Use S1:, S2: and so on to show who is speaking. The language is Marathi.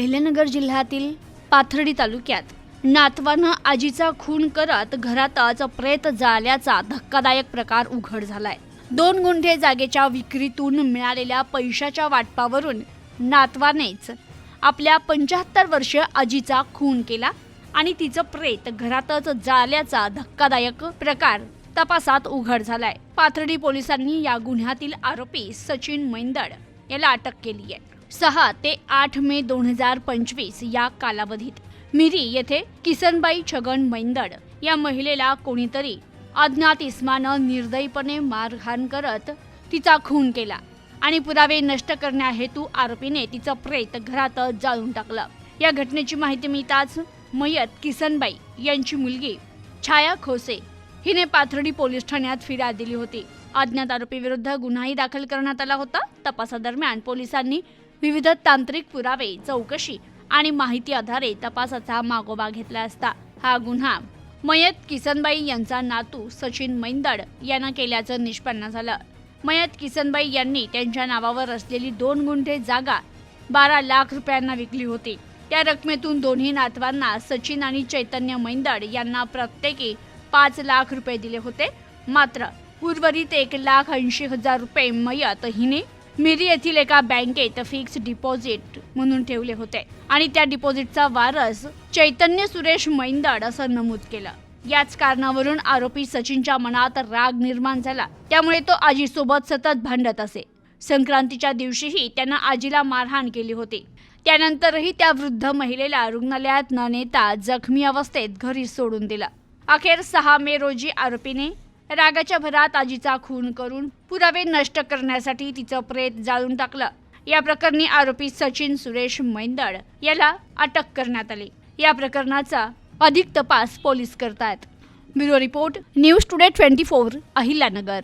S1: अहिल्यानगर जिल्ह्यातील पाथर्डी तालुक्यात नातवानं आजीचा खून करत घरातच प्रेत जाळल्याचा धक्कादायक प्रकार उघड झालाय. दोन गुंठे जागेच्या विक्रीतून मिळालेल्या पैशाच्या वाटपावरून नातवानेच आपल्या पंच्याहत्तर वर्ष आजीचा खून केला आणि तिचं प्रेत घरातच जाळल्याचा धक्कादायक प्रकार तपासात उघड झालाय. पाथर्डी पोलिसांनी या गुन्ह्यातील आरोपी सचिन मैंदड याला अटक केली आहे सहा ते आठ मे दोन हजार पंचवीस या कालावधीत. मिरी येथे किसनबाई छगन मैंदड या महिलेला कोणीतरी अज्ञात इस्मानं निर्दयीपणे मारहाण करत तिचा खून केला आणि पुरावे नष्ट करण्याहेतू आरोपीने तिचं प्रेत घरात जाळून टाकलं. या घटनेची माहिती मिळताच मयत किसनबाई यांची मुलगी छाया खोसे हिने पाथर्डी पोलीस ठाण्यात फिर्याद दिली होती. अज्ञात आरोपीविरुद्ध गुन्हाही दाखल करण्यात आला होता. तपासादरम्यान पोलिसांनी विविध तांत्रिक पुरावे चौकशी आणि माहिती आधारे तपासाचा मागोवा घेतला असता हा गुन्हा मयत किसनबाई यांचा नातू सचिन मैंदड यांना केल्याचं निष्पन्न झालं. मयत किसनबाई यांनी त्यांच्या नावावर असलेली दोन गुंठे जागा बारा लाख रुपयांना विकली होती. त्या रकमेतून दोन्ही नातवांना सचिन आणि चैतन्य मैंदड यांना प्रत्येकी पाच लाख रुपये दिले होते. मात्र उर्वरित एक लाख ऐंशी हजार रुपये मयत हिने मिरी येथील एका बँकेत फिक्स डिपॉझिट म्हणून ठेवले होते. आणि त्या डिपॉझिटचा वारस चैतन्य सुरेश मैंदड असं नमूद केलं. याच कारणावरून आरोपी सचिनच्या मनात राग निर्माण झाला. त्यामुळे तो आजीसोबत सतत भांडत असे. संक्रांतीच्या दिवशीही त्यानं आजीला मारहाण केली होती. त्यानंतरही त्या वृद्ध महिलेला रुग्णालयात न नेता जखमी अवस्थेत घरी सोडून दिला. अखेर सहा मे रोजी आरोपीने रागाच्या भरात आजीचा खून करून पुरावे नष्ट करण्यासाठी तिचं प्रेत जाळून टाकलं. या प्रकरणी आरोपी सचिन सुरेश मैंदळ याला अटक करण्यात आली. या प्रकरणाचा अधिक तपास पोलीस करतायत. Bureau report news today twenty four Ahilyanagar.